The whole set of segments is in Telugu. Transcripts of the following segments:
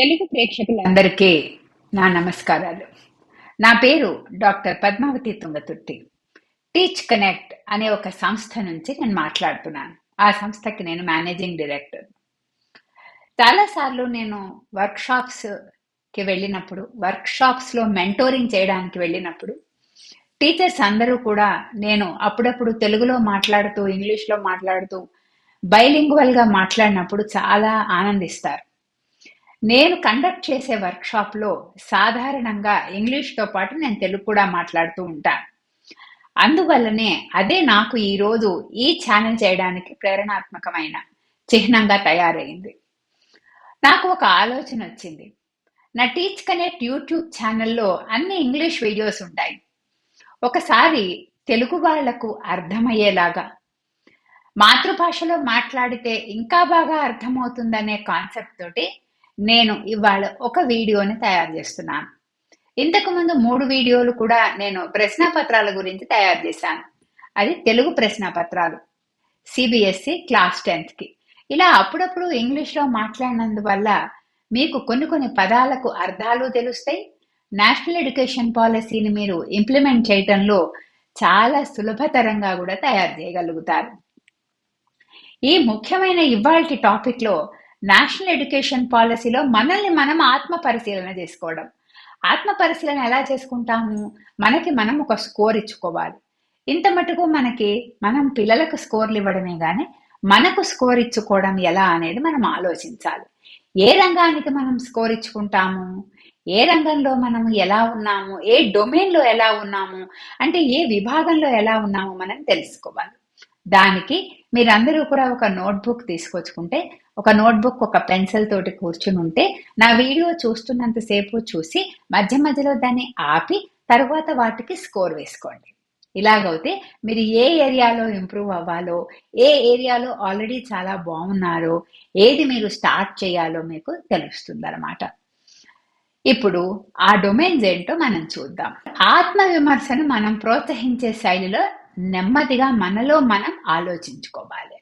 తెలుగు ప్రేక్షకులందరికీ నా నమస్కారాలు. నా పేరు doctor Padmavathi Tungaturthi. Teach Connect అనే ఒక సంస్థ నుంచి నేను మాట్లాడుతున్నాను. ఆ సంస్థకి నేను మేనేజింగ్ డైరెక్టర్. చాలాసార్లు నేను వర్క్షాప్స్కి వెళ్ళినప్పుడు వర్క్షాప్స్లో మెంటోరింగ్ చేయడానికి వెళ్ళినప్పుడు టీచర్స్ అందరూ కూడా నేను అప్పుడప్పుడు తెలుగులో మాట్లాడుతూ ఇంగ్లీష్లో మాట్లాడుతూ బైలింగ్వల్గా మాట్లాడినప్పుడు చాలా ఆనందిస్తారు. నేను కండక్ట్ చేసే వర్క్షాప్లో సాధారణంగా ఇంగ్లీష్తో పాటు నేను తెలుగు కూడా మాట్లాడుతూ ఉంటాను అందువల్లనే అదే నాకు ఈరోజు ఈ ఛానల్ చేయడానికి ప్రేరణాత్మకమైన చిహ్నంగా తయారైంది. నాకు ఒక ఆలోచన వచ్చింది. నా టీచ్ కనెక్ట్ యూట్యూబ్ ఛానల్లో అన్ని ఇంగ్లీష్ వీడియోస్ ఉంటాయి. ఒకసారి తెలుగు వాళ్ళకు అర్థమయ్యేలాగా మాతృభాషలో మాట్లాడితే ఇంకా బాగా అర్థమవుతుందనే కాన్సెప్ట్ తోటి నేను ఇవాళ ఒక వీడియోని తయారు చేస్తున్నాను. ఇంతకుముందు మూడు వీడియోలు కూడా నేను ప్రశ్నపత్రాల గురించి తయారు చేశాను. అది తెలుగు ప్రశ్నపత్రాలు. సిబిఎస్సి క్లాస్ టెన్త్కి ఇలా అప్పుడప్పుడు ఇంగ్లీష్లో మాట్లాడినందువల్ల మీకు కొన్ని కొన్ని పదాలకు అర్థాలు తెలుస్తాయి. నేషనల్ ఎడ్యుకేషన్ పాలసీని మీరు ఇంప్లిమెంట్ చేయటంలో చాలా సులభతరంగా కూడా తయారు చేయగలుగుతారు. ఈ ముఖ్యమైన ఇవాల్టి టాపిక్లో నేషనల్ ఎడ్యుకేషన్ పాలసీలో మనల్ని మనం ఆత్మ పరిశీలన చేసుకోవడం. ఆత్మ పరిశీలన ఎలా చేసుకుంటాము? మనకి మనం ఒక స్కోర్ ఇచ్చుకోవాలి. ఇంత మటుకు మనకి మనం పిల్లలకు స్కోర్లు ఇవ్వడమే కానీ మనకు స్కోర్ ఇచ్చుకోవడం ఎలా అనేది మనం ఆలోచించాలి. ఏ రంగానికి మనం స్కోర్ ఇచ్చుకుంటాము? ఏ రంగంలో మనం ఎలా ఉన్నాము? ఏ డొమైన్లో ఎలా ఉన్నాము? అంటే ఏ విభాగంలో ఎలా ఉన్నాము మనం తెలుసుకోవాలి. దానికి మీరందరూ కూడా ఒక నోట్బుక్ తీసుకొచ్చుకుంటే ఒక నోట్బుక్ ఒక పెన్సిల్ తోటి కూర్చుని ఉంటే నా వీడియో చూస్తున్నంతసేపు చూసి మధ్య మధ్యలో దాన్ని ఆపి తర్వాత వాటికి స్కోర్ వేసుకోండి. ఇలాగైతే మీరు ఏ ఏరియాలో ఇంప్రూవ్ అవ్వాలో ఏ ఏరియాలో ఆల్రెడీ చాలా బాగున్నారో ఏది మీరు స్టార్ట్ చేయాలో మీకు తెలుస్తుంది అనమాట ఇప్పుడు ఆ డొమైన్స్ ఏంటో మనం చూద్దాం. ఆత్మ విమర్శను మనం ప్రోత్సహించే శైలిలో నెమ్మదిగా మనలో మనం ఆలోచించుకోవాలి.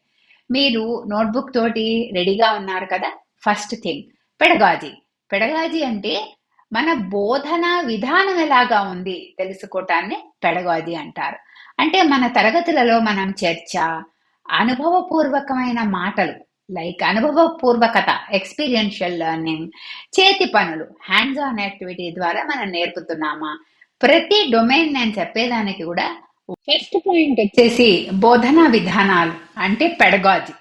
మీరు నోట్బుక్ తోటి రెడీగా ఉన్నారు కదా ఫస్ట్ థింగ్. పెడగాజీ. పెడగాజీ అంటే మన బోధన విధానం ఎలాగా ఉంది తెలుసుకోవటాన్ని పెడగాజీ అంటారు. అంటే మన తరగతులలో మనం చర్చ అనుభవపూర్వకమైన మాటలు లైక్ అనుభవపూర్వకత ఎక్స్పీరియన్షియల్ లెర్నింగ్ చేతి పనులు హ్యాండ్స్ ఆన్ యాక్టివిటీ ద్వారా మనం నేర్పుతున్నామా? ప్రతి డొమైన్ నేను చెప్పేదానికి కూడా ఫస్ట్ పాయింట్ వచ్చేసి బోధనా విధానాలు అంటే పెడగాజీ.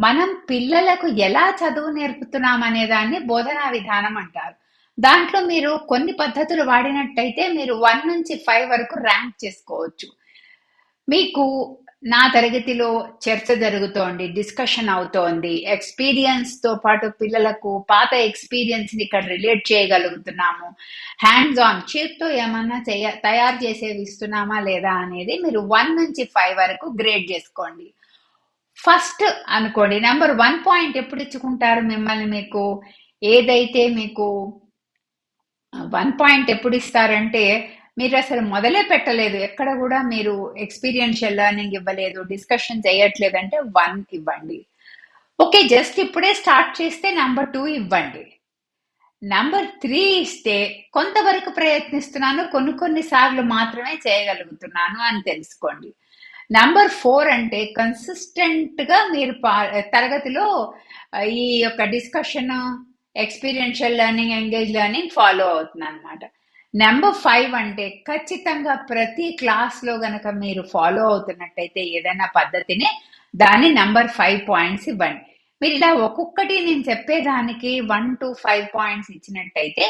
మనం పిల్లలకు ఎలా చదువు నేర్పుతున్నాం అనే దాన్ని బోధనా విధానం అంటారు. దాంట్లో మీరు కొన్ని పద్ధతులు వాడినట్టయితే మీరు వన్ నుంచి ఫైవ్ వరకు ర్యాంక్ చేసుకోవచ్చు. మీకు నా తరగతిలో చర్చ జరుగుతోంది డిస్కషన్ అవుతోంది ఎక్స్పీరియన్స్తో పాటు పిల్లలకు పాత ఎక్స్పీరియన్స్ని ఇక్కడ రిలేట్ చేయగలుగుతున్నాము. హ్యాండ్స్ ఆన్ చేత్తో ఏమన్నా చేయ తయారు చేసేవి ఇస్తున్నామా లేదా అనేది మీరు వన్ నుంచి ఫైవ్ వరకు గ్రేడ్ చేసుకోండి. ఫస్ట్ అనుకోండి నెంబర్ వన్ పాయింట్ ఎప్పుడు ఇచ్చుకుంటారు మిమ్మల్ని మీకు? ఏదైతే మీకు వన్ పాయింట్ ఎప్పుడు ఇస్తారంటే మీరు అసలు మొదలే పెట్టలేదు. ఎక్కడ కూడా మీరు ఎక్స్పీరియన్షియల్ లెర్నింగ్ ఇవ్వలేదు డిస్కషన్ చేయట్లేదు అంటే వన్ ఇవ్వండి. ఓకే జస్ట్ ఇప్పుడే స్టార్ట్ చేస్తే నంబర్ టూ ఇవ్వండి. నంబర్ త్రీ ఇస్తే కొంతవరకు ప్రయత్నిస్తున్నాను కొన్ని కొన్ని సార్లు మాత్రమే చేయగలుగుతున్నాను అని తెలుసుకోండి. నంబర్ ఫోర్ అంటే కన్సిస్టెంట్గా మీరు తరగతిలో ఈ యొక్క discussion experiential learning engage learning follow అవుతుంది అనమాట నెంబర్ ఫైవ్ అంటే ఖచ్చితంగా ప్రతి క్లాస్లో గనక మీరు ఫాలో అవుతున్నట్టయితే ఏదైనా పద్ధతిని దాన్ని నెంబర్ ఫైవ్ పాయింట్స్ ఇవ్వండి. మీరు ఇలా ఒక్కొక్కటి నేను చెప్పేదానికి వన్ టు ఫైవ్ పాయింట్స్ ఇచ్చినట్టయితే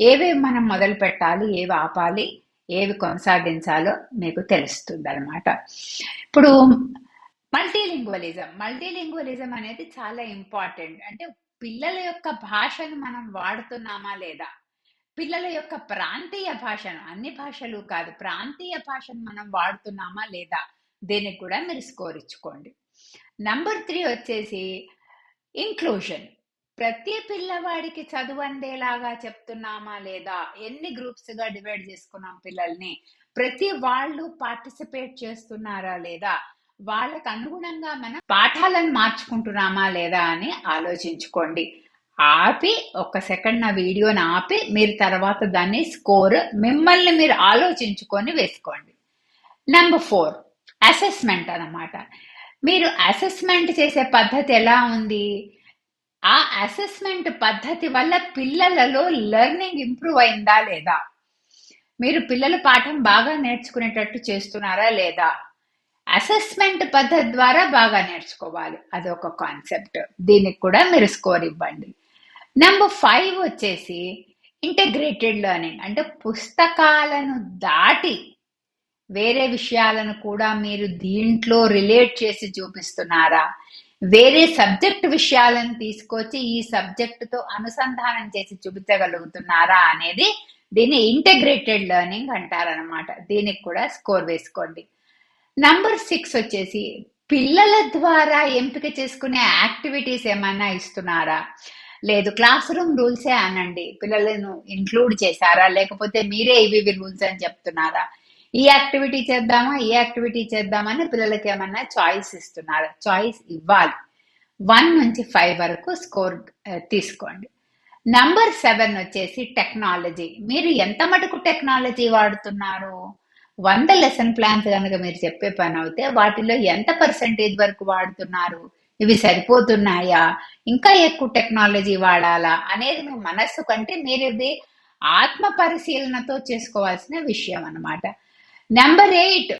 ఏవేవి మనం మొదలు పెట్టాలి ఏవి ఆపాలి ఏవి కొనసాగించాలో మీకు తెలుస్తుంది అనమాట ఇప్పుడు మల్టీలింగ్వలిజం మల్టీలింగ్వలిజం అనేది చాలా ఇంపార్టెంట్ అంటే పిల్లల యొక్క భాషను మనం వాడుతున్నామా లేదా? పిల్లల యొక్క ప్రాంతీయ భాషను అన్ని భాషలు కాదు ప్రాంతీయ భాషను మనం వాడుతున్నామా లేదా దీనికి కూడా మీరు స్కోర్ ఇచ్చుకోండి. నంబర్ త్రీ వచ్చేసి ఇంక్లూజన్ ప్రతి పిల్లవాడికి చదువు అందేలాగా చెప్తున్నామా లేదా ఎన్ని గ్రూప్స్గా డివైడ్ చేసుకున్నాం పిల్లల్ని ప్రతి వాళ్ళు పార్టిసిపేట్ చేస్తున్నారా లేదా వాళ్ళకు అనుగుణంగా మనం పాఠాలను మార్చుకుంటున్నామా లేదా అని ఆలోచించుకోండి. ఆపి ఒక సెకండ్ నా వీడియోని ఆపి మీరు తర్వాత దాన్ని స్కోర్ మిమ్మల్ని మీరు ఆలోచించుకొని వేసుకోండి. నెంబర్ ఫోర్ అసెస్మెంట్ అన్నమాట. మీరు అసెస్మెంట్ చేసే పద్ధతి ఎలా ఉంది? ఆ అసెస్మెంట్ పద్ధతి వల్ల పిల్లలలో లెర్నింగ్ ఇంప్రూవ్ అయిందా లేదా? మీరు పిల్లల పాఠం బాగా నేర్చుకునేటట్టు చేస్తున్నారా లేదా? అసెస్మెంట్ పద్ధతి ద్వారా బాగా నేర్చుకోవాలి. అదొక కాన్సెప్ట్ దీనికి కూడా మీరు స్కోర్ ఇవ్వండి. నెంబర్ ఫైవ్ వచ్చేసి ఇంటగ్రేటెడ్ లెర్నింగ్ అంటే పుస్తకాలను దాటి వేరే విషయాలను కూడా మీరు దీంట్లో రిలేట్ చేసి చూపిస్తున్నారా? వేరే సబ్జెక్ట్ విషయాలను తీసుకొచ్చి ఈ సబ్జెక్టుతో అనుసంధానం చేసి చూపించగలుగుతున్నారా అనేది దీన్ని ఇంటగ్రేటెడ్ లెర్నింగ్ అంటారనమాట దీనికి కూడా స్కోర్ వేసుకోండి. నంబర్ సిక్స్ వచ్చేసి పిల్లల ద్వారా ఎంపిక చేసుకునే యాక్టివిటీస్ ఏమైనా ఇస్తున్నారా? లేదు క్లాస్ రూమ్ రూల్సే అనండి. పిల్లలను ఇంక్లూడ్ చేశారా? లేకపోతే మీరే ఇవి రూల్స్ అని చెప్తున్నారా? ఈ యాక్టివిటీ చేద్దామా? ఈ యాక్టివిటీ చేద్దామని పిల్లలకి ఏమన్నా చాయిస్ ఇస్తున్నారా? చాయిస్ ఇవ్వాలి. వన్ నుంచి ఫైవ్ వరకు స్కోర్ uh, తీసుకోండి. నంబర్ సెవెన్ వచ్చేసి టెక్నాలజీ మీరు ఎంత మటుకు టెక్నాలజీ వాడుతున్నారు? వంద లెసన్ ప్లాన్స్ కనుక మీరు చెప్పే పని అవుతే వాటిలో ఎంత పర్సంటేజ్ వరకు వాడుతున్నారు? ఇవి సరిపోతున్నాయా? ఇంకా ఎక్కువ టెక్నాలజీ వాడాలా? అనేది మీ మనస్సు కంటే మీరు ఇది ఆత్మ పరిశీలనతో చేసుకోవాల్సిన విషయం అన్నమాట. నెంబర్ ఎయిట్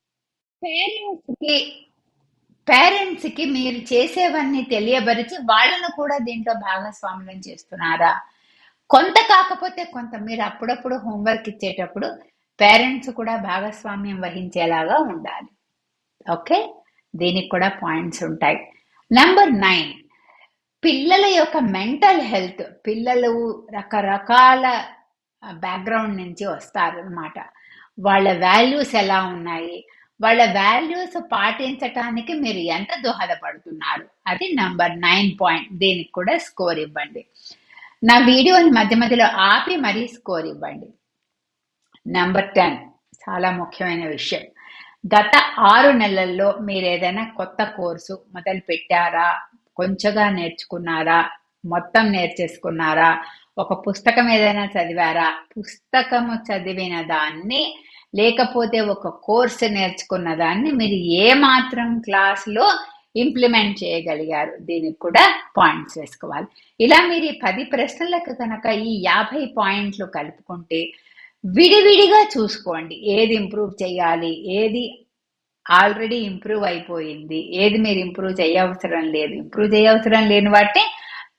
పేరెంట్స్కి పేరెంట్స్కి మీరు చేసేవన్నీ తెలియబరిచి వాళ్ళను కూడా దీంట్లో భాగస్వామ్యం చేస్తున్నారా? కొంత కాకపోతే కొంత మీరు అప్పుడప్పుడు హోంవర్క్ ఇచ్చేటప్పుడు పేరెంట్స్ కూడా భాగస్వామ్యం వహించేలాగా ఉండాలి. ఓకే దీనికి కూడా పాయింట్స్ ఉంటాయి. నెంబర్ నైన్ పిల్లల యొక్క మెంటల్ హెల్త్ పిల్లలు రకరకాల బ్యాక్గ్రౌండ్ నుంచి వస్తారు అనమాట వాళ్ళ వాల్యూస్ ఎలా ఉన్నాయి? వాళ్ళ వాల్యూస్ పాటించటానికి మీరు ఎంత దోహదపడుతున్నారు? అది నంబర్ నైన్ పాయింట్ దీనికి కూడా స్కోర్ ఇవ్వండి. నా వీడియోని మధ్య మధ్యలో ఆపి మరీ స్కోర్ ఇవ్వండి. నంబర్ టెన్ చాలా ముఖ్యమైన విషయం. గత ఆరు నెలల్లో మీరు ఏదైనా కొత్త కోర్సు మొదలు పెట్టారా కొంచెంగా నేర్చుకున్నారా? మొత్తం నేర్చేసుకున్నారా? ఒక పుస్తకం ఏదైనా చదివారా? పుస్తకము చదివిన దాన్ని లేకపోతే ఒక కోర్సు నేర్చుకున్న దాన్ని మీరు ఏ మాత్రం క్లాస్లో ఇంప్లిమెంట్ చేయగలిగారు? దీనికి కూడా పాయింట్స్ వేసుకోవాలి. ఇలా మీరు ఈ పది ప్రశ్నలకు కనుక ఈ యాభై పాయింట్లు కలుపుకుంటే విడివిడిగా చూసుకోండి. ఏది ఇంప్రూవ్ చేయాలి? ఏది ఆల్రెడీ ఇంప్రూవ్ అయిపోయింది? ఏది మీరు ఇంప్రూవ్ చేయవసరం లేదు? ఇంప్రూవ్ చేయవసరం లేని వాటిని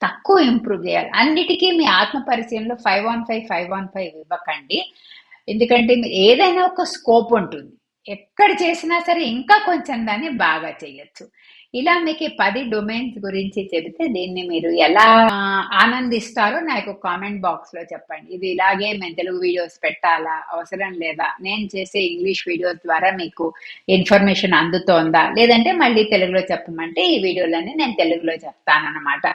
తక్కువ ఇంప్రూవ్ చేయాలి. అన్నిటికీ మీ ఆత్మ పరిచయంలో five one five five one five ఇవ్వకండి. ఎందుకంటే మీరు ఏదైనా ఒక స్కోప్ ఉంటుంది. ఎక్కడ చేసినా సరే ఇంకా కొంచెం దాన్ని బాగా చేయొచ్చు. ఇలా మీకు పది డొమైన్స్ గురించి చెబితే దీన్ని మీరు ఎలా ఆనందిస్తారో నాకు కామెంట్ బాక్స్లో చెప్పండి. ఇది ఇలాగే మేము తెలుగు వీడియోస్ పెట్టాలా? అవసరం లేదా? నేను చేసే ఇంగ్లీష్ వీడియోస్ ద్వారా మీకు ఇన్ఫర్మేషన్ అందుతోందా? లేదంటే మళ్ళీ తెలుగులో చెప్పమంటే ఈ వీడియోలన్నీ నేను తెలుగులో చెప్తానన్నమాట.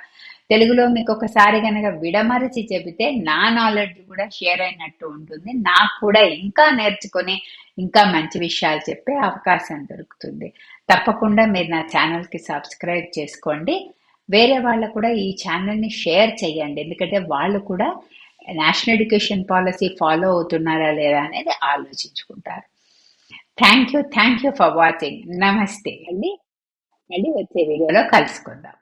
తెలుగులో మీకు ఒకసారి కనుక విడమరిచి చెబితే నా నాలెడ్జ్ కూడా షేర్ అయినట్టు ఉంటుంది. నాకు కూడా ఇంకా నేర్చుకొని ఇంకా మంచి విషయాలు చెప్పే అవకాశం దొరుకుతుంది. తప్పకుండా మీరు నా ఛానల్కి సబ్స్క్రైబ్ చేసుకోండి. వేరే వాళ్ళకు కూడా ఈ ఛానల్ని షేర్ చేయండి. ఎందుకంటే వాళ్ళు కూడా నేషనల్ ఎడ్యుకేషన్ పాలసీ ఫాలో అవుతున్నారా లేదా అనేది ఆలోచించుకుంటారు. Thank you thank you for watching. నమస్తే. మళ్ళీ మళ్ళీ వచ్చే వీడియోలో కలుసుకుందాం.